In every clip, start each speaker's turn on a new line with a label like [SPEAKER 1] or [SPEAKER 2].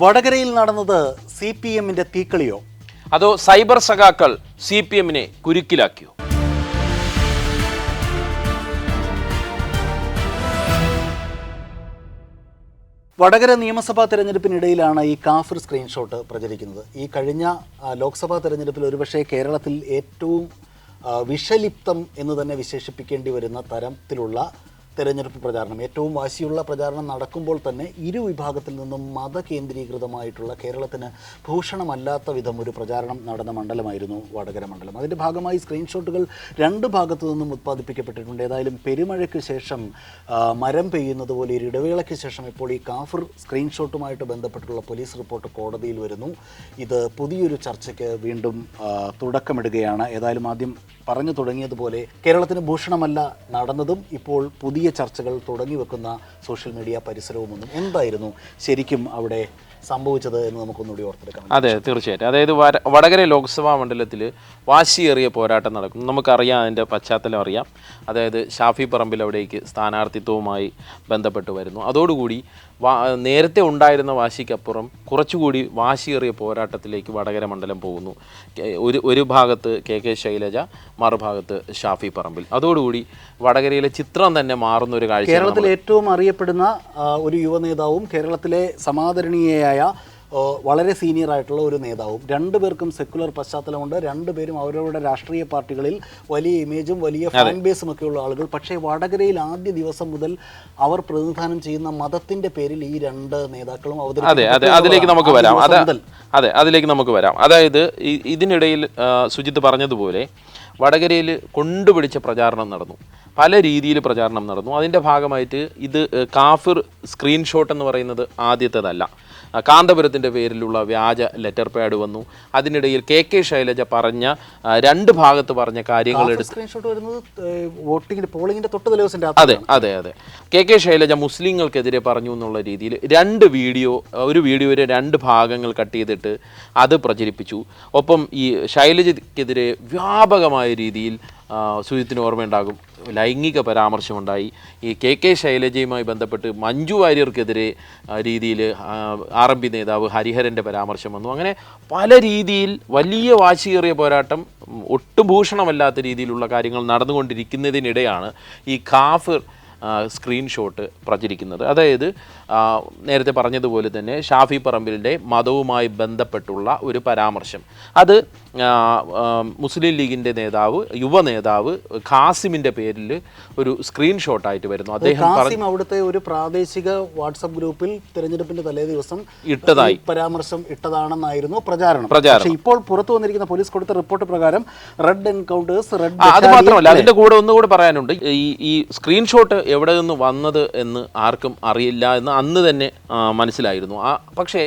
[SPEAKER 1] വടകരയിൽ നടന്നത് C P എമ്മിന്റെ തീക്കളിയോ?
[SPEAKER 2] അതോ സൈബർ സഖാക്കൾ സി പി എമ്മിനെ കുരുക്കിലാക്കിയോ?
[SPEAKER 1] വടകര നിയമസഭാ തെരഞ്ഞെടുപ്പിനിടയിലാണ് ഈ കാഫിർ സ്ക്രീൻഷോട്ട് പ്രചരിക്കുന്നത്. ഈ കഴിഞ്ഞ ലോക്സഭാ തെരഞ്ഞെടുപ്പിൽ ഒരുപക്ഷെ കേരളത്തിൽ ഏറ്റവും വിഷലിപ്തം എന്ന് തന്നെ വിശേഷിപ്പിക്കേണ്ടി വരുന്ന തരത്തിലുള്ള തെരഞ്ഞെടുപ്പ് പ്രചാരണം. ഏറ്റവും വാശിയുള്ള പ്രചാരണം നടക്കുമ്പോൾ തന്നെ ഇരു വിഭാഗത്തിൽ നിന്നും മതകേന്ദ്രീകൃതമായിട്ടുള്ള കേരളത്തിന് ഭൂഷണമല്ലാത്ത വിധം ഒരു പ്രചാരണം നടന്ന മണ്ഡലമായിരുന്നു വടകര മണ്ഡലം. അതിന്റെ ഭാഗമായി സ്ക്രീൻഷോട്ടുകൾ രണ്ട് ഭാഗത്തു നിന്നും ഉത്പാദിപ്പിക്കപ്പെട്ടിട്ടുണ്ട്. ഏതായാലും പെരുമഴയ്ക്ക് ശേഷം മരം പെയ്യുന്നത് പോലെ ഒരു ഇടവേളയ്ക്ക് ശേഷം ഇപ്പോൾ ഈ കാഫർ സ്ക്രീൻഷോട്ടുമായിട്ട് ബന്ധപ്പെട്ടുള്ള പോലീസ് റിപ്പോർട്ട് കോടതിയിൽ വരുന്നു. ഇത് പുതിയൊരു ചർച്ചയ്ക്ക് വീണ്ടും തുടക്കമിടുകയാണ്. ഏതായാലും ആദ്യം പറഞ്ഞു തുടങ്ങിയതുപോലെ കേരളത്തിന് ഭൂഷണമല്ല നടന്നതും ഇപ്പോൾ പുതിയ ചർച്ചകൾ തുടങ്ങി വെക്കുന്ന സോഷ്യൽ മീഡിയ പരിസരവുമൊന്നും എന്തായിരുന്നു ശരിക്കും അവിടെ സംഭവിച്ചത് എന്ന് നമുക്കൊന്നുകൂടി ഓർത്തെടുക്കാം.
[SPEAKER 2] അതെ തീർച്ചയായിട്ടും. അതായത് വടകര ലോക്സഭാ മണ്ഡലത്തിൽ വാശിയേറിയ പോരാട്ടം നടക്കും നമുക്കറിയാം അതിന്റെ പശ്ചാത്തലം അറിയാം. അതായത് ഷാഫി പറമ്പിൽ അവിടേക്ക് സ്ഥാനാർത്ഥിത്വവുമായി ബന്ധപ്പെട്ട് വരുന്നു. അതോടുകൂടി നേരത്തെ ഉണ്ടായിരുന്ന വാശിക്കപ്പുറം കുറച്ചുകൂടി വാശിയേറിയ പോരാട്ടത്തിലേക്ക് വടകര മണ്ഡലം പോകുന്നു. ഒരു ഒരു ഭാഗത്ത് കെ കെ ശൈലജ മറുഭാഗത്ത് ഷാഫി പറമ്പിൽ. അതോടുകൂടി വടകരയിലെ ചിത്രം തന്നെ മാറുന്ന ഒരു കാഴ്ച
[SPEAKER 1] കേരളത്തിൽ ഏറ്റവും അറിയപ്പെടുന്ന ഒരു യുവനേതാവും കേരളത്തിലെ സമാദരണീയയായ വളരെ സീനിയർ ആയിട്ടുള്ള ഒരു നേതാവും രണ്ടുപേർക്കും സെക്കുലർ പശ്ചാത്തലമുണ്ട്. രണ്ടുപേരും അവരവരുടെ രാഷ്ട്രീയ പാർട്ടികളിൽ വലിയ ഇമേജും വലിയ ഫാൻ ബേസും ഒക്കെ ഉള്ള ആളുകൾ. പക്ഷേ വടകരയിൽ ആദ്യ ദിവസം മുതൽ അവർ പ്രതിനിധാനം ചെയ്യുന്ന മതത്തിന്റെ പേരിൽ ഈ രണ്ട് നേതാക്കളും
[SPEAKER 2] അതെ അതെ. അതിലേക്ക് നമുക്ക് വരാം. അതെ അതിലേക്ക് നമുക്ക് വരാം. അതായത് ഇതിനിടയിൽ സുജിത്ത് പറഞ്ഞതുപോലെ വടകരയിൽ കൊണ്ടുപിടിച്ച പ്രചാരണം നടന്നു. പല രീതിയിൽ പ്രചാരണം നടന്നു. അതിന്റെ ഭാഗമായിട്ട് ഇത് കാഫിർ സ്ക്രീൻഷോട്ട് എന്ന് പറയുന്നത് ആദ്യത്തേതല്ല. കാന്തപുരത്തിന്റെ പേരിലുള്ള വ്യാജ ലെറ്റർ പാഡ് വന്നു. അതിനിടയിൽ കെ കെ ശൈലജ പറഞ്ഞ രണ്ട് ഭാഗത്ത് പറഞ്ഞ കാര്യങ്ങൾ
[SPEAKER 1] സ്ക്രീൻഷോട്ട് വരുന്നത് തൊട്ട്
[SPEAKER 2] അതെ അതെ അതെ. കെ കെ ശൈലജ മുസ്ലിങ്ങൾക്കെതിരെ പറഞ്ഞു എന്നുള്ള രീതിയിൽ രണ്ട് വീഡിയോ ഒരു വീഡിയോയുടെ രണ്ട് ഭാഗങ്ങൾ കട്ട് ചെയ്തിട്ട് അത് പ്രചരിപ്പിച്ചു. ഒപ്പം ഈ ശൈലജയ്ക്കെതിരെ വ്യാപകമായ രീതിയിൽ സുജിത്തിന് ഓർമ്മയുണ്ടാകും. ലൈംഗിക പരാമർശമുണ്ടായി. ഈ കെ കെ ശൈലജയുമായി ബന്ധപ്പെട്ട് മഞ്ജു വാര്യർക്കെതിരെ രീതിയിൽ ആർ എം പി നേതാവ് ഹരിഹരന്റെ പരാമർശം വന്നു. അങ്ങനെ പല രീതിയിൽ വലിയ വാശിയേറിയ പോരാട്ടം ഒട്ടും ഭൂഷണമല്ലാത്ത രീതിയിലുള്ള കാര്യങ്ങൾ നടന്നുകൊണ്ടിരിക്കുന്നതിനിടെയാണ് ഈ കാഫിർ സ്ക്രീൻഷോട്ട് പ്രചരിക്കുന്നത്. അതായത് നേരത്തെ പറഞ്ഞതുപോലെ തന്നെ ഷാഫി പറമ്പിലിന്റെ മതവുമായി ബന്ധപ്പെട്ടുള്ള ഒരു പരാമർശം അത് മുസ്ലിം ലീഗിന്റെ നേതാവ് യുവ നേതാവ് ഖാസിമിന്റെ പേരിൽ ഒരു സ്ക്രീൻഷോട്ടായിട്ട് വരുന്നു അദ്ദേഹം
[SPEAKER 1] അവിടുത്തെ ഒരു പ്രാദേശിക വാട്സപ്പ് ഗ്രൂപ്പിൽ തെരഞ്ഞെടുപ്പിന്റെ തലേ ദിവസം
[SPEAKER 2] ഇട്ടതായി.
[SPEAKER 1] പരാമർശം ഇട്ടതാണെന്നായിരുന്നു പ്രചാരണം
[SPEAKER 2] പ്രചാരണം.
[SPEAKER 1] പക്ഷേ ഇപ്പോൾ പുറത്തു വന്നിരിക്കുന്ന പോലീസ് കൊടുത്ത റിപ്പോർട്ട് പ്രകാരം റെഡ് എൻകൗണ്ടേഴ്സ് റെഡ്
[SPEAKER 2] അത് മാത്രമല്ല അതിന്റെ കൂടെ ഒന്നുകൂടെ പറയാനുണ്ട് ഈ ഈ സ്ക്രീൻഷോട്ട് എവിടെ നിന്ന് വന്നത് എന്ന് ആർക്കും അറിയില്ല എന്ന് അന്ന് തന്നെ മനസ്സിലായിരുന്നു. ആ പക്ഷേ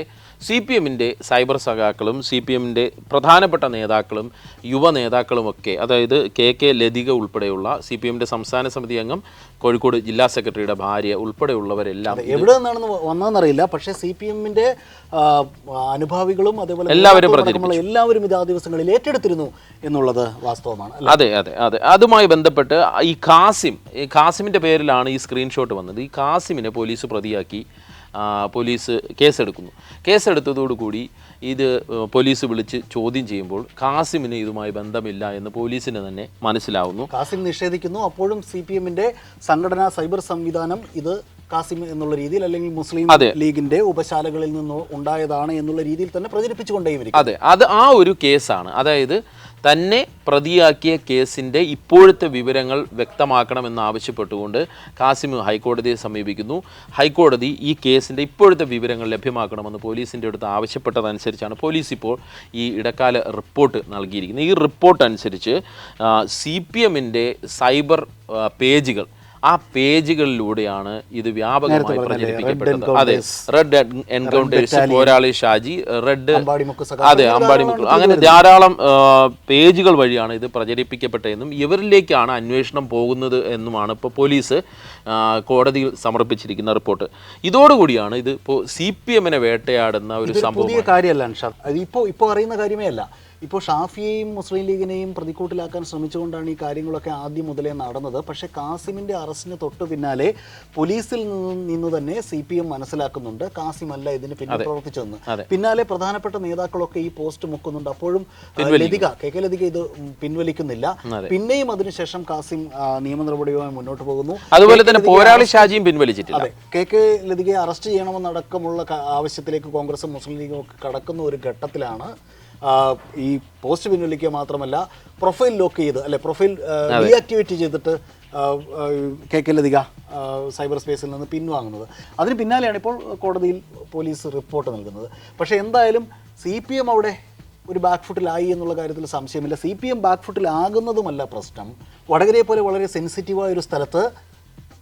[SPEAKER 2] സി പി എമ്മിന്റെ സൈബർ സഖാക്കളും സി പി എമ്മിന്റെ പ്രധാനപ്പെട്ട നേതാക്കളും യുവ നേതാക്കളുമൊക്കെ അതായത് കെ കെ ലതിക ഉൾപ്പെടെയുള്ള സി പി എമ്മിന്റെ സംസ്ഥാന സമിതി അംഗം കോഴിക്കോട് ജില്ലാ സെക്രട്ടറിയുടെ ഭാര്യ ഉൾപ്പെടെയുള്ളവരെല്ലാം
[SPEAKER 1] എവിടെ നിന്നാണെന്ന് വന്നതെന്നറിയില്ല. പക്ഷേ സി പി എമ്മിന്റെ അനുഭാവികളും അതേപോലെ
[SPEAKER 2] എല്ലാവരും
[SPEAKER 1] എല്ലാവരും ഇത് ആ ദിവസങ്ങളിൽ ഏറ്റെടുത്തിരുന്നു എന്നുള്ളത് വാസ്തവമാണ്
[SPEAKER 2] അതെ അതെ അതെ. അതുമായി ബന്ധപ്പെട്ട് ഈ കാസിം ഈ ഖാസിമിന്റെ പേരിലാണ് ഈ സ്ക്രീൻഷോട്ട് വന്നത്. ഈ കാസിമിനെ പോലീസ് പ്രതിയാക്കി പോലീസ് കേസെടുക്കുന്നു. കേസെടുത്തതോടുകൂടി ഇത് പോലീസ് വിളിച്ച് ചോദ്യം ചെയ്യുമ്പോൾ കാസിമിന് ഇതുമായി ബന്ധമില്ല എന്ന് പോലീസിന് തന്നെ മനസ്സിലാവുന്നു.
[SPEAKER 1] കാസിം നിഷേധിക്കുന്നു. അപ്പോഴും സി പി എമ്മിന്റെ സംഘടനാ സൈബർ സംവിധാനം ഇത് കാസിം എന്നുള്ള രീതിയിൽ അല്ലെങ്കിൽ മുസ്ലിം ലീഗിന്റെ ഉപശാലകളിൽ നിന്ന് ഉണ്ടായതാണ് എന്നുള്ള രീതിയിൽ തന്നെ പ്രചരിപ്പിച്ചുകൊണ്ടേയിരിക്കും.
[SPEAKER 2] അതെ. അത് ആ ഒരു കേസാണ്. അതായത് തന്നെ പ്രതിയാക്കിയ കേസിന്റെ ഇപ്പോഴത്തെ വിവരങ്ങൾ വ്യക്തമാക്കണമെന്നാവശ്യപ്പെട്ടുകൊണ്ട് കാസിം ഹൈക്കോടതിയെ സമീപിക്കുന്നു. ഹൈക്കോടതി ഈ കേസിന്റെ ഇപ്പോഴത്തെ വിവരങ്ങൾ ലഭ്യമാക്കണമെന്ന് പോലീസിന്റെ അടുത്ത് ആവശ്യപ്പെട്ടതനുസരിച്ചാണ് പോലീസ് ഇപ്പോൾ ഈ ഇടക്കാല റിപ്പോർട്ട് നൽകിയിരിക്കുന്നത്. ഈ റിപ്പോർട്ട് അനുസരിച്ച് സി പി എമ്മിന്റെ സൈബർ പേജുകൾ ആ പേജുകളിലൂടെയാണ് ഇത് വ്യാപകമായി പ്രചരിപ്പിക്കപ്പെട്ടത്. അതെ റെഡ് എൻകൗണ്ടേഴ്സ് പോരാളി ഷാജി റെഡ് അതെ അമ്പാടി അമ്പാടിമുക്കൾ അങ്ങനെ ധാരാളം പേജുകൾ വഴിയാണ് ഇത് പ്രചരിപ്പിക്കപ്പെട്ടതെന്നും ഇവരിലേക്കാണ് അന്വേഷണം പോകുന്നത് എന്നുമാണ് ഇപ്പോൾ പോലീസ് കോടതിയിൽ സമർപ്പിച്ചിരിക്കുന്ന റിപ്പോർട്ട്. ഇതോടുകൂടിയാണ് ഇത് ഇപ്പോൾ സി പി എമ്മിനെ വേട്ടയാടുന്ന ഒരു സംഭവം.
[SPEAKER 1] കാര്യമല്ല ഇപ്പോൾ ഇപ്പോൾ അറിയുന്ന കാര്യമേ അല്ല. ഇപ്പോൾ ഷാഫിയെയും മുസ്ലിം ലീഗിനെയും പ്രതിക്കൂട്ടിലാക്കാൻ ശ്രമിച്ചുകൊണ്ടാണ് ഈ കാര്യങ്ങളൊക്കെ ആദ്യം മുതലേ നടന്നത്. പക്ഷേ കാസിമിന്റെ അറസ്റ്റിന് തൊട്ട് പിന്നാലെ പോലീസിൽ നിന്ന് നിന്ന് തന്നെ സി പി എം മനസ്സിലാക്കുന്നുണ്ട്. കാസിം അല്ല ഇതിന് പിന്നെ പ്രവർത്തിച്ചതെന്ന്.
[SPEAKER 2] അതെ.
[SPEAKER 1] പിന്നാലെ പ്രധാനപ്പെട്ട നേതാക്കളൊക്കെ ഈ പോസ്റ്റ് മുക്കുന്നുണ്ട്. അപ്പോഴും ലതിക കെ കെ ലതിക ഇത് പിൻവലിക്കുന്നില്ല. പിന്നെയും അതിനുശേഷം കാസിം നിയമ നടപടിയുമായി മുന്നോട്ട് പോകുന്നു.
[SPEAKER 2] അതുപോലെ തന്നെ പോരാളി ഷാജിയും പിൻവലിച്ചിട്ടില്ല.
[SPEAKER 1] അതെ. കെ കെ ലതികയെ അറസ്റ്റ് ചെയ്യണമെന്നടക്കമുള്ള ആവശ്യത്തിലേക്ക് കോൺഗ്രസും മുസ്ലിം ലീഗും ഒക്കെ കടക്കുന്ന ഒരു ഘട്ടത്തിലാണ്. ഈ പോസ്റ്റ് പിൻവലിക്കുക മാത്രമല്ല പ്രൊഫൈൽ ലോക്ക് ചെയ്ത് അല്ലെ പ്രൊഫൈൽ റീആക്ടിവേറ്റ് ചെയ്തിട്ട് കെ കെ ലതിക സൈബർ സ്പേസിൽ നിന്ന് പിൻവാങ്ങുന്നത്. അതിന് പിന്നാലെയാണ് ഇപ്പോൾ കോടതിയിൽ പോലീസ് റിപ്പോർട്ട് നൽകുന്നത്. പക്ഷേ എന്തായാലും സി പി എം അവിടെ ഒരു ബാക്ക് ഫുട്ടിലായി എന്നുള്ള കാര്യത്തിൽ സംശയമില്ല. സി പി എം ബാക്ക് ഫുട്ടിലാകുന്നതുമല്ല പ്രശ്നം. വടകരയെ പോലെ വളരെ സെൻസിറ്റീവായ ഒരു സ്ഥലത്ത്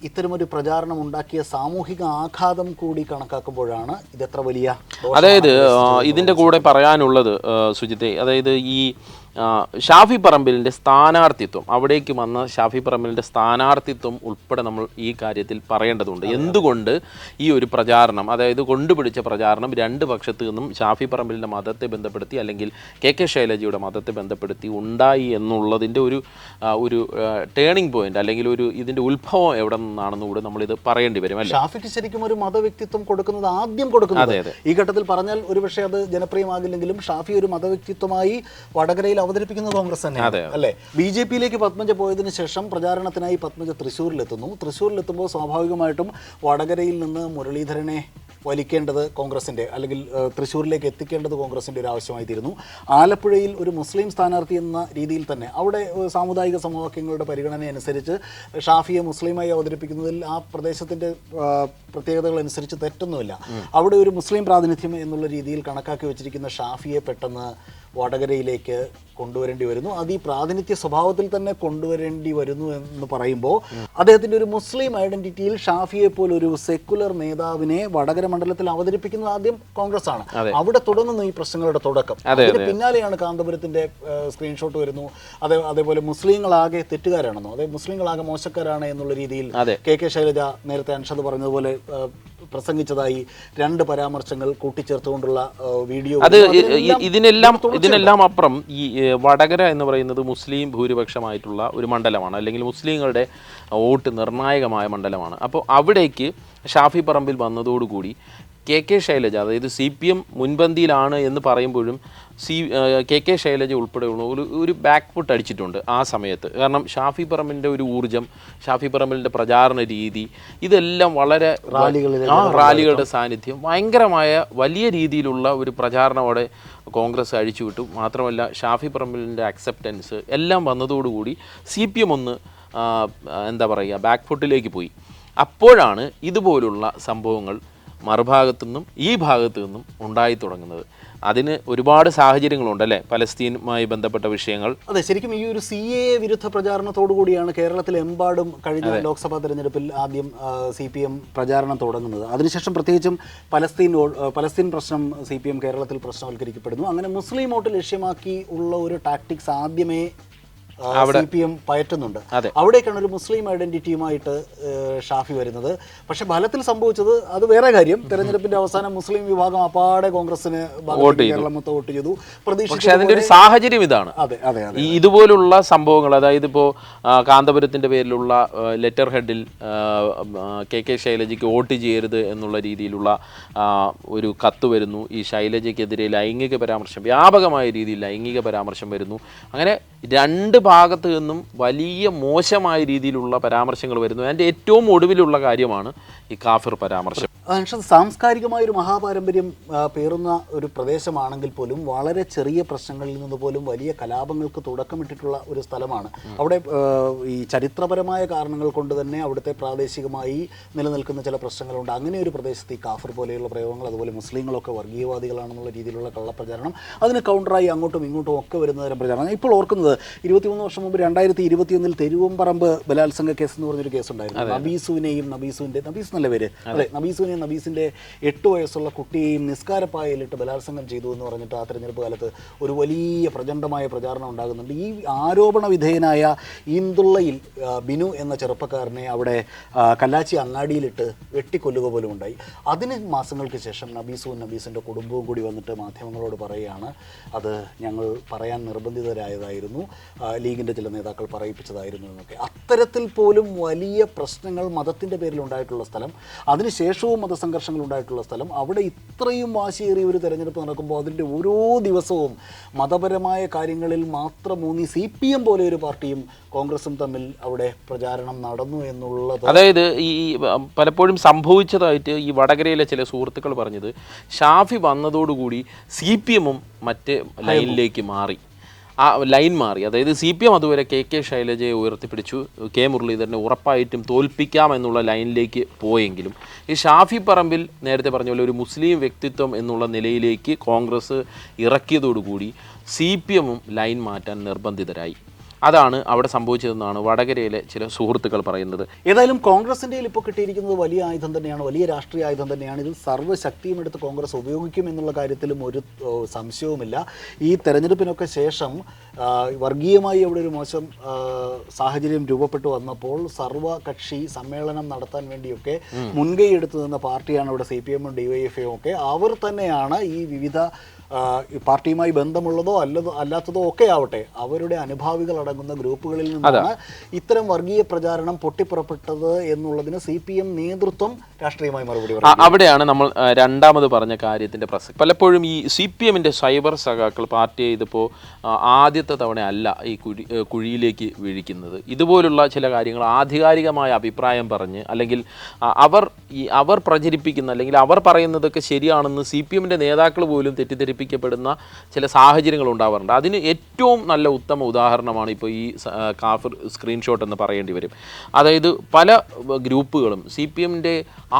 [SPEAKER 1] ഇത്തരമൊരു പ്രചാരണം ഉണ്ടാക്കിയ സാമൂഹിക ആഘാതം കൂടി കണക്കാക്കുമ്പോഴാണ് ഇതെത്ര വലിയ
[SPEAKER 2] അതായത് ഇതിന്റെ ഇതിന്റെ കൂടെ പറയാനുള്ളത് സുജിത്തെ അതായത് ഈ ഷാഫി പറമ്പിലിന്റെ സ്ഥാനാർത്ഥിത്വം. അവിടേക്ക് വന്ന ഷാഫി പറമ്പിലിന്റെ സ്ഥാനാർത്ഥിത്വം ഉൾപ്പെടെ നമ്മൾ ഈ കാര്യത്തിൽ പറയേണ്ടതുണ്ട്. എന്തുകൊണ്ട് ഈ ഒരു പ്രചാരണം അതായത് കൊണ്ടുപിടിച്ച പ്രചാരണം രണ്ട് പക്ഷത്തു നിന്നും ഷാഫി പറമ്പിലിന്റെ മതത്തെ ബന്ധപ്പെടുത്തി അല്ലെങ്കിൽ കെ കെ ശൈലജയുടെ മതത്തെ ബന്ധപ്പെടുത്തി ഉണ്ടായി എന്നുള്ളതിന്റെ ഒരു ഒരു ടേണിംഗ് പോയിന്റ് അല്ലെങ്കിൽ ഒരു ഇതിന്റെ ഉത്ഭവം എവിടെ നിന്നാണെന്ന് കൂടെ നമ്മളിത് പറയേണ്ടി വരും അല്ലേ?
[SPEAKER 1] ഷാഫിക്ക് ശരിക്കും ഒരു മതവ്യക്തിത്വം കൊടുക്കുന്നത് ആദ്യം കൊടുക്കുന്നത്.
[SPEAKER 2] അതെ, അതെ.
[SPEAKER 1] ഈ ഘട്ടത്തിൽ പറഞ്ഞാൽ ഒരുപക്ഷെ അത് ജനപ്രിയമാകില്ലെങ്കിലും ഷാഫി ഒരു മതവ്യക്തിത്വമായി വടകരയിൽ അവതരിപ്പിക്കുന്നത് കോൺഗ്രസ് തന്നെയാണ് അല്ലേ? ബി ജെ പിയിലേക്ക് പത്മജ പോയതിനു ശേഷം പ്രചാരണത്തിനായി പത്മജ തൃശ്ശൂരിലെത്തുന്നു. തൃശ്ശൂരിലെത്തുമ്പോൾ സ്വാഭാവികമായിട്ടും വടകരയിൽ നിന്ന് മുരളീധരനെ വലിക്കേണ്ടത് കോൺഗ്രസിന്റെ അല്ലെങ്കിൽ തൃശൂരിലേക്ക് തൃശ്ശൂരിലേക്ക് എത്തിക്കേണ്ടത് കോൺഗ്രസിന്റെ ഒരു ആവശ്യമായി തീരുന്നു. ആലപ്പുഴയിൽ ഒരു മുസ്ലിം സ്ഥാനാർത്ഥി എന്ന രീതിയിൽ തന്നെ അവിടെ സാമുദായിക സമവാക്യങ്ങളുടെ പരിഗണന അനുസരിച്ച് ഷാഫിയെ മുസ്ലിമായി അവതരിപ്പിക്കുന്നതിൽ ആ പ്രദേശത്തിന്റെ പ്രത്യേകതകൾ അനുസരിച്ച് തെറ്റൊന്നുമില്ല. അവിടെ ഒരു മുസ്ലിം പ്രാതിനിധ്യം എന്നുള്ള രീതിയിൽ കണക്കാക്കി വെച്ചിരിക്കുന്ന ഷാഫിയെ പെട്ടെന്ന് വടകരയിലേക്ക് കൊണ്ടുവരേണ്ടി വരുന്നു. അത് ഈ പ്രാതിനിധ്യ സ്വഭാവത്തിൽ തന്നെ കൊണ്ടുവരേണ്ടി വരുന്നു എന്ന് പറയുമ്പോൾ അദ്ദേഹത്തിന്റെ ഒരു മുസ്ലിം ഐഡന്റിറ്റിയിൽ ഷാഫിയെ പോലൊരു ഒരു സെക്കുലർ നേതാവിനെ വടകര മണ്ഡലത്തിൽ അവതരിപ്പിക്കുന്നത് ആദ്യം കോൺഗ്രസ് ആണ് അവിടെ തുടങ്ങുന്നു ഈ പ്രശ്നങ്ങളുടെ തുടക്കം. അതിന് പിന്നാലെയാണ് കാന്തപുരത്തിന്റെ സ്ക്രീൻഷോട്ട് വരുന്നു. അതേ അതേപോലെ മുസ്ലിങ്ങളാകെ തെറ്റുകാരാണെന്നോ അതെ മുസ്ലിങ്ങളാകെ മോശക്കാരാണ് എന്നുള്ള രീതിയിൽ. കെ കെ ശൈലജ നേരത്തെ അൻഷദ് പറഞ്ഞതുപോലെ പ്രസംഗിച്ചതായി രണ്ട് പരാമർശങ്ങൾ കൂട്ടിച്ചേർത്തുകൊണ്ടുള്ള വീഡിയോ
[SPEAKER 2] അത് ഇതിനെല്ലാം ഇതിനെല്ലാം അപ്പുറം ഈ വടകര എന്ന് പറയുന്നത് മുസ്ലിം ഭൂരിപക്ഷമായിട്ടുള്ള ഒരു മണ്ഡലമാണ് അല്ലെങ്കിൽ മുസ്ലിങ്ങളുടെ വോട്ട് നിർണായകമായ മണ്ഡലമാണ്. അപ്പോൾ അവിടേക്ക് ഷാഫി പറമ്പിൽ വന്നതോടുകൂടി കെ കെ ശൈലജ അതായത് സി പി എം മുൻപന്തിയിലാണ് എന്ന് പറയുമ്പോഴും സി കെ കെ ശൈലജ ഉൾപ്പെടെയുള്ള ഒരു ഒരു ബാക്ക് ഫുട്ട് അടിച്ചിട്ടുണ്ട് ആ സമയത്ത്. കാരണം ഷാഫി പറമ്പിന്റെ ഒരു ഊർജം ഷാഫി പറമ്പിലിന്റെ പ്രചാരണ രീതി ഇതെല്ലാം വളരെ ആ റാലികളുടെ സാന്നിധ്യം ഭയങ്കരമായ വലിയ രീതിയിലുള്ള ഒരു പ്രചാരണം അവിടെ കോൺഗ്രസ് അഴിച്ചുവിട്ടു. മാത്രമല്ല ഷാഫി പറമ്പിലിന്റെ അക്സെപ്റ്റൻസ് എല്ലാം വന്നതോടുകൂടി സി പി എം ഒന്ന് എന്താ പറയുക ബാക്ക് ഫുട്ടിലേക്ക് പോയി. അപ്പോഴാണ് ഇതുപോലുള്ള സംഭവങ്ങൾ മറുഭാഗത്തു നിന്നും ഈ ഭാഗത്തു നിന്നും ഉണ്ടായി തുടങ്ങുന്നത്. അതിന് ഒരുപാട് സാഹചര്യങ്ങളുണ്ട് അല്ലേ? പലസ്തീനുമായി ബന്ധപ്പെട്ട വിഷയങ്ങൾ.
[SPEAKER 1] അതെ ശരിക്കും ഈ ഒരു സി എ വിരുദ്ധ പ്രചാരണത്തോടു കൂടിയാണ് കേരളത്തിലെമ്പാടും കഴിഞ്ഞ ലോക്സഭാ തെരഞ്ഞെടുപ്പിൽ ആദ്യം സി പി എം പ്രചാരണം തുടങ്ങുന്നത്. അതിനുശേഷം പ്രത്യേകിച്ചും പലസ്തീൻ പലസ്തീൻ പ്രശ്നം സി പി എം കേരളത്തിൽ പ്രശ്നവൽക്കരിക്കപ്പെടുന്നു. അങ്ങനെ മുസ്ലിം വോട്ട് ലക്ഷ്യമാക്കി ഉള്ള ഒരു ടാക്ടിക്സ് ആദ്യമേ സി പി എം പയറ്റുന്നുണ്ട്. അവിടേക്കാണ് ഒരു മുസ്ലിം ഐഡന്റിറ്റിയുമായിട്ട് ഷാഫി വരുന്നത്. പക്ഷെ ഫലത്തിൽ സംഭവിച്ചത് അത് വേറെ കാര്യം. തെരഞ്ഞെടുപ്പിന്റെ അവസാനം മുസ്ലിം വിഭാഗം അപ്പാടെ കോൺഗ്രസിന് ഭാഗത്തേക്ക് കേരളം മൊത്തം വോട്ട് ചെയ്തു.
[SPEAKER 2] പക്ഷേ അതിന്റെ ഒരു സാഹചര്യം ഇതാണ്.
[SPEAKER 1] അതെ അതെ അതെ.
[SPEAKER 2] ഇതുപോലുള്ള സംഭവങ്ങൾ അതായത് ഇപ്പോ കാന്തപുരത്തിന്റെ പേരിലുള്ള ലെറ്റർ ഹെഡിൽ കെ കെ ശൈലജയ്ക്ക് വോട്ട് ചെയ്യരുത് എന്നുള്ള രീതിയിലുള്ള ഒരു കത്ത് വരുന്നു. ഈ ശൈലജയ്ക്കെതിരെ ലൈംഗിക പരാമർശം വ്യാപകമായ രീതിയിൽ ലൈംഗിക പരാമർശം വരുന്നു. അങ്ങനെ രണ്ട് ഭാഗത്ത് നിന്നും വലിയ മോശമായ രീതിയിലുള്ള പരാമർശങ്ങൾ വരുന്നു. അതിന്റെ ഏറ്റവും ഒടുവിലുള്ള കാര്യമാണ് ഈ കാഫിർ പരാമർശം.
[SPEAKER 1] അൻഷദ് സാംസ്കാരികമായ ഒരു മഹാപാരമ്പര്യം പേറുന്ന ഒരു പ്രദേശമാണെങ്കിൽ പോലും വളരെ ചെറിയ പ്രശ്നങ്ങളിൽ നിന്ന് പോലും വലിയ കലാപങ്ങൾക്ക് തുടക്കമിട്ടിട്ടുള്ള ഒരു സ്ഥലമാണ്. അവിടെ ഈ ചരിത്രപരമായ കാരണങ്ങൾ കൊണ്ട് തന്നെ അവിടുത്തെ പ്രാദേശികമായി നിലനിൽക്കുന്ന ചില പ്രശ്നങ്ങളുണ്ട്. അങ്ങനെ ഒരു പ്രദേശത്ത് ഈ കാഫർ പോലെയുള്ള പ്രയോഗങ്ങൾ അതുപോലെ മുസ്ലിങ്ങളൊക്കെ വർഗീയവാദികളാണെന്നുള്ള രീതിയിലുള്ള കള്ളപ്രചാരണം അതിന് കൗണ്ടറായി അങ്ങോട്ടും ഇങ്ങോട്ടും ഒക്കെ വരുന്ന തരം പ്രചാരണം ഇപ്പോൾ ഓർക്കുന്നത് ഓർക്കുന്നത് ഇരുപത്തിമൂന്ന് വർഷം മുമ്പ് രണ്ടായിരത്തി ഇരുപത്തിയൊന്നിൽ തെരുവമ്പറമ്പ് ബലാത്സംഗ കേസ് എന്ന് പറഞ്ഞൊരു കേസ് ഉണ്ടായിരുന്നു നബീസുവിനെയും നബീസുവിന്റെ നബീസ് നല്ല പേര്. അതെ. നബീസുവിനെയും നബീസിന്റെ എട്ട് വയസ്സുള്ള കുട്ടിയെയും നിസ്കാരപ്പായയിലിട്ട് ബലാത്സംഗം ചെയ്തു എന്ന് പറഞ്ഞിട്ട് ആ തെരഞ്ഞെടുപ്പ് കാലത്ത് ഒരു വലിയ പ്രചണ്ഡമായ പ്രചാരണം ഉണ്ടാകുന്നുണ്ട്. ഈ ആരോപണ വിധേയനായ ഈന്തുള്ളയിൽ ബിനു എന്ന ചെറുപ്പക്കാരനെ അവിടെ കല്ലാച്ചി അങ്ങാടിയിലിട്ട് വെട്ടിക്കൊല്ലുക പോലും ഉണ്ടായി. അതിന് മാസങ്ങൾക്ക് ശേഷം നബീസും നബീസിന്റെ കുടുംബവും കൂടി വന്നിട്ട് മാധ്യമങ്ങളോട് പറയുകയാണ് അത് ഞങ്ങൾ പറയാൻ നിർബന്ധിതരായതായിരുന്നു. ആ, ലീഗിന്റെ ചില നേതാക്കൾ പറയിപ്പിച്ചതായിരുന്നു എന്നൊക്കെ. അത്തരത്തിൽ പോലും വലിയ പ്രശ്നങ്ങൾ മതത്തിന്റെ പേരിൽ ഉണ്ടായിട്ടുള്ള സ്ഥലം അതിനുശേഷവും മതസംഘർഷങ്ങൾ ഉണ്ടായിട്ടുള്ള സ്ഥലം അവിടെ ഇത്രയും വാശിയേറിയ ഒരു തെരഞ്ഞെടുപ്പ് നടക്കുമ്പോൾ അതിന്റെ ഓരോ ദിവസവും മതപരമായ കാര്യങ്ങളിൽ മാത്രം ഊന്നി സി പി എം പോലെ ഒരു പാർട്ടിയും കോൺഗ്രസും തമ്മിൽ അവിടെ പ്രചാരണം നടന്നു എന്നുള്ളത്
[SPEAKER 2] അതായത് ഈ പലപ്പോഴും സംഭവിച്ചതായിട്ട് ഈ വടകരയിലെ ചില സുഹൃത്തുക്കൾ പറഞ്ഞത് ഷാഫി വന്നതോടുകൂടി സി പി എമ്മും മറ്റ് ലൈനിലേക്ക് മാറി. ആ ലൈൻ മാറി. അതായത് സി പി എം അതുവരെ കെ കെ ശൈലജയെ ഉയർത്തിപ്പിടിച്ചു. കെ മുരളീധരനെ ഉറപ്പായിട്ടും തോൽപ്പിക്കാം എന്നുള്ള ലൈനിലേക്ക് പോയെങ്കിലും ഈ ഷാഫി പറമ്പിൽ നേരത്തെ പറഞ്ഞ പോലെ ഒരു മുസ്ലിം വ്യക്തിത്വം എന്നുള്ള നിലയിലേക്ക് കോൺഗ്രസ് ഇറക്കിയതോടുകൂടി സി പി എമ്മും ലൈൻ മാറ്റാൻ നിർബന്ധിതരായി. അതാണ് അവിടെ സംഭവിച്ചതെന്നാണ് വടകരയിലെ ചില സുഹൃത്തുക്കൾ പറയുന്നത്.
[SPEAKER 1] ഏതായാലും കോൺഗ്രസിന്റെ ഇപ്പോൾ കിട്ടിയിരിക്കുന്നത് വലിയ ആയുധം തന്നെയാണ് വലിയ രാഷ്ട്രീയ ആയുധം തന്നെയാണ്. ഇതിൽ സർവശക്തിയും എടുത്ത് കോൺഗ്രസ് ഉപയോഗിക്കും എന്നുള്ള കാര്യത്തിലും ഒരു സംശയവുമില്ല. ഈ തെരഞ്ഞെടുപ്പിനൊക്കെ ശേഷം വർഗീയമായി അവിടെ ഒരു മോശം സാഹചര്യം രൂപപ്പെട്ടു വന്നപ്പോൾ സർവകക്ഷി സമ്മേളനം നടത്താൻ വേണ്ടിയൊക്കെ മുൻകൈ എടുത്തു നിന്ന പാർട്ടിയാണ് ഇവിടെ സി പി എമ്മും ഡി വൈ എഫ് ഒക്കെ. അവർ തന്നെയാണ് ഈ വിവിധ പാർട്ടിയുമായി ബന്ധമുള്ളതോ അല്ലതോ അല്ലാത്തതോ ഒക്കെ ആവട്ടെ അവരുടെ അനുഭാവികൾ അടങ്ങുന്ന ഗ്രൂപ്പുകളിൽ നിന്നാണ് ഇത്തരം വർഗീയ പ്രചാരണം പൊട്ടിപ്പുറപ്പെട്ടത് എന്നുള്ളതിന് സി പി എം നേതൃത്വം രാഷ്ട്രീയമായി മറുപടി
[SPEAKER 2] അവിടെയാണ് നമ്മൾ രണ്ടാമത് പറഞ്ഞ കാര്യത്തിന്റെ പ്രസക്തി. പലപ്പോഴും ഈ സി പി എമ്മിന്റെ സൈബർ സഖാക്കൾ പാർട്ടി ഇതിപ്പോൾ ആദ്യത്തെ തവണ അല്ല ഈ കുഴി കുഴിയിലേക്ക് വീഴിക്കുന്നത്. ഇതുപോലുള്ള ചില കാര്യങ്ങൾ ആധികാരികമായ അഭിപ്രായം പറഞ്ഞ് അല്ലെങ്കിൽ അവർ ഈ അവർ പ്രചരിപ്പിക്കുന്ന അല്ലെങ്കിൽ അവർ പറയുന്നതൊക്കെ ശരിയാണെന്ന് സി പി എമ്മിന്റെ നേതാക്കൾ പോലും തെറ്റിദ്ധരിപ്പിക്കപ്പെടുന്ന ചില സാഹചര്യങ്ങൾ ഉണ്ടാവാറുണ്ട്. അതിന് ഏറ്റവും നല്ല ഉത്തമ ഉദാഹരണമാണ് ഇപ്പോൾ ഈ കാഫിർ സ്ക്രീൻഷോട്ട് എന്ന് പറയേണ്ടി വരും. അതായത് പല ഗ്രൂപ്പുകളും സി പി എമ്മിന്റെ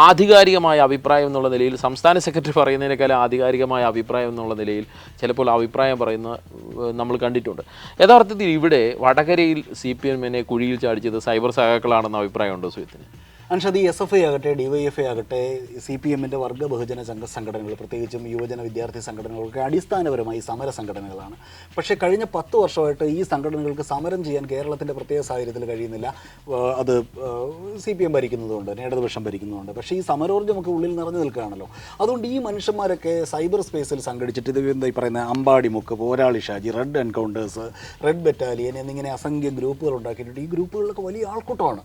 [SPEAKER 2] ആധികാരികമായ അഭിപ്രായം എന്നുള്ള നിലയിൽ സംസ്ഥാന സെക്രട്ടറി പറയുന്നതിനേക്കാൾ ആധികാരികമായ അഭിപ്രായം എന്നുള്ള നിലയിൽ ചിലപ്പോൾ അഭിപ്രായം പറയുന്ന നമ്മൾ കണ്ടിട്ടുണ്ട്. യഥാർത്ഥത്തിൽ ഇവിടെ വടകരയിൽ സി പി എമ്മിനെ കുഴിയിൽ ചാടിച്ചത് സൈബർ സഹാക്കളാണെന്ന അഭിപ്രായമുണ്ടോ സുഹൃത്തിന്?
[SPEAKER 1] അൻഷദ് ഈ എസ് എഫ് ഐ ആകട്ടെ ഡിവൈഎഫ്ഐ ആകട്ടെ സി പി എമ്മിന്റെ വർഗ ബഹുജന സംഘ സംഘടനകൾ പ്രത്യേകിച്ചും യുവജന വിദ്യാർത്ഥി സംഘടനകളൊക്കെ അടിസ്ഥാനപരമായി സമര സംഘടനകളാണ്. പക്ഷേ കഴിഞ്ഞ പത്ത് വർഷമായിട്ട് ഈ സംഘടനകൾക്ക് സമരം ചെയ്യാൻ കേരളത്തിന്റെ പ്രത്യേക സാഹചര്യത്തിൽ കഴിയുന്നില്ല. അത് സി പി എം ഭരിക്കുന്നതുകൊണ്ട് ഇടതുപക്ഷം ഭരിക്കുന്നതുകൊണ്ട്. പക്ഷേ ഈ സമരോർജമൊക്കെ ഉള്ളിൽ നിറഞ്ഞു നിൽക്കുകയാണല്ലോ. അതുകൊണ്ട് ഈ മനുഷ്യന്മാരൊക്കെ സൈബർ സ്പേസിൽ സംഘടിച്ചിട്ട് ഇത് എന്താ ഈ പറയുന്ന Ambadimukku Porali Shaji red encounters red battalion എന്നിങ്ങനെ അസംഖ്യം ഗ്രൂപ്പുകൾ ഉണ്ടാക്കിയിട്ടുണ്ട്. ഈ ഗ്രൂപ്പുകളിലൊക്കെ വലിയ ആൾക്കൂട്ടമാണ്.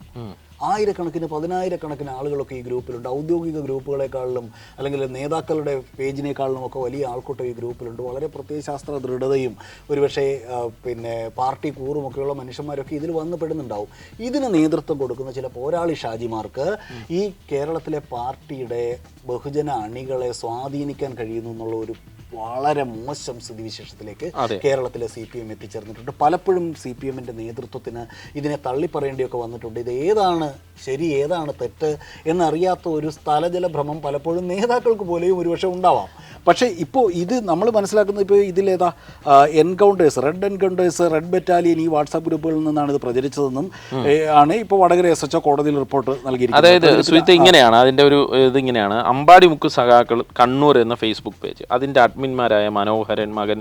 [SPEAKER 1] ആയിരക്കണക്കിന് പതിനായിരക്കണക്കിന് ആളുകളൊക്കെ ഈ ഗ്രൂപ്പിലുണ്ട്. ഔദ്യോഗിക ഗ്രൂപ്പുകളെക്കാളിലും അല്ലെങ്കിൽ നേതാക്കളുടെ പേജിനേക്കാളിലും ഒക്കെ വലിയ ആൾക്കൂട്ടം ഈ ഗ്രൂപ്പിലുണ്ട്. വളരെ പ്രത്യയശാസ്ത്ര ദൃഢതയും ഒരുപക്ഷെ പിന്നെ പാർട്ടി കൂറുമൊക്കെയുള്ള മനുഷ്യന്മാരൊക്കെ ഇതിൽ വന്ന് പെടുന്നുണ്ടാവും. ഇതിന് നേതൃത്വം കൊടുക്കുന്ന ചില പോരാളി ഷാജിമാർക്ക് ഈ കേരളത്തിലെ പാർട്ടിയുടെ ബഹുജന അണികളെ സ്വാധീനിക്കാൻ കഴിയുന്നു എന്നുള്ള ഒരു വളരെ മോശം സ്ഥിതിവിശേഷത്തിലേക്ക് കേരളത്തിലെ സി പി എം എത്തിച്ചേർന്നിട്ടുണ്ട്. പലപ്പോഴും സി പി എമ്മിന്റെ നേതൃത്വത്തിന് ഇതിനെ തള്ളിപ്പറയേണ്ടിയൊക്കെ വന്നിട്ടുണ്ട്. ഇത് ഏതാണ് ശരി ഏതാണ് തെറ്റ് എന്നറിയാത്ത ഒരു സ്ഥലജല ഭ്രമം പലപ്പോഴും നേതാക്കൾക്ക് പോലെയും ഒരുപക്ഷെ ഉണ്ടാവാം. പക്ഷേ ഇപ്പോൾ ഇത് നമ്മൾ മനസ്സിലാക്കുന്നത് ഇപ്പോൾ ഇതിലേതാ encounters red encounters red battalion ഈ വാട്സാപ്പ് ഗ്രൂപ്പുകളിൽ നിന്നാണ് ഇത് പ്രചരിച്ചതെന്നും ആണ് ഇപ്പോൾ വടകര എസ് എച്ച് കോടതിയിൽ റിപ്പോർട്ട് നൽകിയിരിക്കുന്നത്.
[SPEAKER 2] അതായത് സുഹൃത്ത് ഇങ്ങനെയാണ് അതിന്റെ ഒരു ഇതിങ്ങനെയാണ്. ഇങ്ങനെയാണ് അമ്പാടി മുക്ക് സഖാക്കൾ കണ്ണൂർ എന്ന ഫേസ്ബുക്ക് പേജ് അതിന്റെ അഡ്മിന്മാരായ മനോഹരൻ മകൻ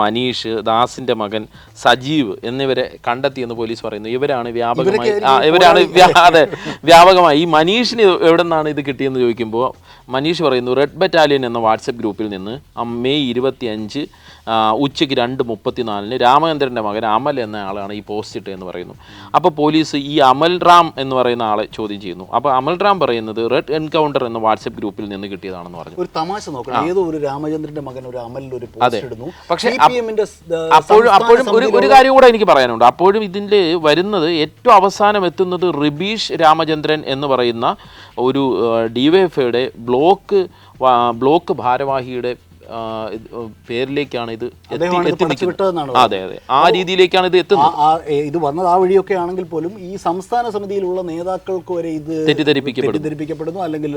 [SPEAKER 2] മനീഷ് ദാസിന്റെ മകൻ സജീവ് എന്നിവരെ കണ്ടെത്തിയെന്ന് പോലീസ് പറയുന്നു. ഇവരാണ് വ്യാപകമായി ഇവരാണ് അതെ വ്യാപകമായി. ഈ മനീഷിന് എവിടെ നിന്നാണ് ഇത് കിട്ടിയെന്ന് ചോദിക്കുമ്പോൾ മനീഷ് പറയുന്നു റെഡ് ബറ്റാലിയൻ എന്ന വാട്സപ്പ് ഗ്രൂപ്പിൽ നിന്ന് മെയ് ഇരുപത്തി അഞ്ച് ഉച്ചയ്ക്ക് രണ്ട് മുപ്പത്തിനാലിന് രാമചന്ദ്രന്റെ മകൻ അമൽ എന്ന ആളാണ് ഈ പോസ്റ്റ് ഇട്ടതെന്ന് പറയുന്നു. അപ്പോൾ പോലീസ് ഈ അമൽ റാം എന്ന് പറയുന്ന ആളെ ചോദ്യം ചെയ്യുന്നു. അപ്പോൾ അമൽ റാം പറയുന്നത് റെഡ് എൻകൗണ്ടർ എന്ന വാട്സപ്പ് ഗ്രൂപ്പിൽ നിന്ന് കിട്ടിയതാണെന്ന് പറഞ്ഞു.
[SPEAKER 1] ഒരു തമാശ നോക്കണം. ഏതോ ഒരു രാമചന്ദ്രന്റെ മകൻ ഒരു അമലിൽ ഒരു പോസ്റ്റ് ഇടുന്നു.
[SPEAKER 2] പക്ഷേ അപ്പോഴും അപ്പോഴും ഒരു ഒരു കാര്യം കൂടെ എനിക്ക് പറയാനുണ്ട്. അപ്പോഴും ഇതിന്റെ വരുന്നത് ഏറ്റവും അവസാനം എത്തുന്നത് റിബീഷ് രാമചന്ദ്രൻ എന്ന് പറയുന്ന ഒരു ഡിവൈഎഫ്ഐയുടെ ബ്ലോക്ക് ബ്ലോക്ക് ഭാരവാഹിയുടെ ഇത്, പേരിലേക്കാണ് ഇത്. അതെ അതെ. ആ രീതിയിലേക്കാണ് ഇത് എത്തുന്നത്.
[SPEAKER 1] ഇത് വന്നത് ആ വഴിയൊക്കെ ആണെങ്കിൽ പോലും ഈ സംസ്ഥാന സമിതിയിലുള്ള നേതാക്കൾക്ക് വരെ ഇത്
[SPEAKER 2] തെറ്റിദ്ധരിപ്പിക്കപ്പെടുന്നു.
[SPEAKER 1] അല്ലെങ്കിൽ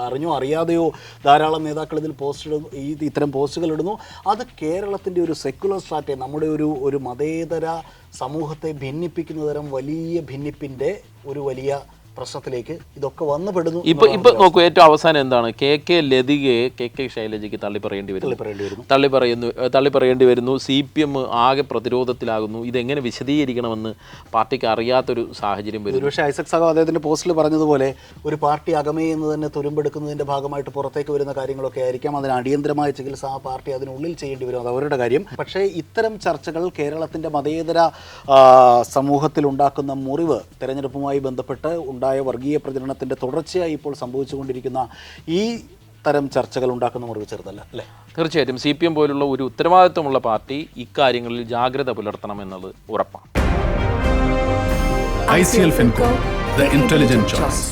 [SPEAKER 1] അറിഞ്ഞോ അറിയാതെയോ ധാരാളം നേതാക്കൾ ഇതിൽ പോസ്റ്റ് ഈ ഇത്തരം പോസ്റ്റുകൾ ഇടുന്നു. അത് കേരളത്തിന്റെ ഒരു സെക്യുലർ സ്ട്രാറ്റജി നമ്മുടെ ഒരു ഒരു മതേതര സമൂഹത്തെ ഭിന്നിപ്പിക്കുന്ന തരം വലിയ ഭിന്നിപ്പിന്റെ ഒരു വലിയ പ്രശ്നത്തിലേക്ക് ഇതൊക്കെ വന്നു പെടുന്നു
[SPEAKER 2] ഇപ്പൊ ഇപ്പൊ നോക്കൂ ഏറ്റവും അവസാനം എന്താണ്? കെ കെ ലതികയെ കെ കെ ശൈലജയ്ക്ക് തള്ളി പറയേണ്ടി വരുന്നു. തള്ളി പറയുന്നു തള്ളി പറയേണ്ടി വരുന്നു. സി പി എം ആകെ പ്രതിരോധത്തിലാകുന്നു. ഇതെങ്ങനെ വിശദീകരിക്കണമെന്ന് പാർട്ടിക്ക് അറിയാത്തൊരു സാഹചര്യം വരുന്നു.
[SPEAKER 1] ഒരുപക്ഷെ ഐസക് സഹോ അദ്ദേഹത്തിന്റെ പോസ്റ്റിൽ പറഞ്ഞതുപോലെ ഒരു പാർട്ടി അകമേ എന്ന് തന്നെ തുരുമ്പെടുക്കുന്നതിന്റെ ഭാഗമായിട്ട് പുറത്തേക്ക് വരുന്ന കാര്യങ്ങളൊക്കെ ആയിരിക്കാം. അതിന് അടിയന്തരമായ ചികിത്സ ആ പാർട്ടി അതിനുള്ളിൽ ചെയ്യേണ്ടി വരും. അത് അവരുടെ കാര്യം. പക്ഷേ ഇത്തരം ചർച്ചകൾ കേരളത്തിന്റെ മതേതര സമൂഹത്തിൽ ഉണ്ടാക്കുന്ന മുറിവ് തെരഞ്ഞെടുപ്പുമായി ബന്ധപ്പെട്ട് ഉണ്ടായ വർഗീയ പ്രചരണത്തിന്റെ തുടർച്ചയായി ഇപ്പോൾ സംഭവിച്ചുകൊണ്ടിരിക്കുന്ന ഈ തരം ചർച്ചകൾ ഉണ്ടാക്കുന്ന മുറിവ് ചെറുതല്ല അല്ലേ?
[SPEAKER 2] തീർച്ചയായിട്ടും. സി പി എം പോലുള്ള ഒരു ഉത്തരവാദിത്വമുള്ള പാർട്ടി ഇക്കാര്യങ്ങളിൽ ജാഗ്രത പുലർത്തണം എന്നത് ഉറപ്പാണ്.
[SPEAKER 3] ICL FinCo, the intelligent choice.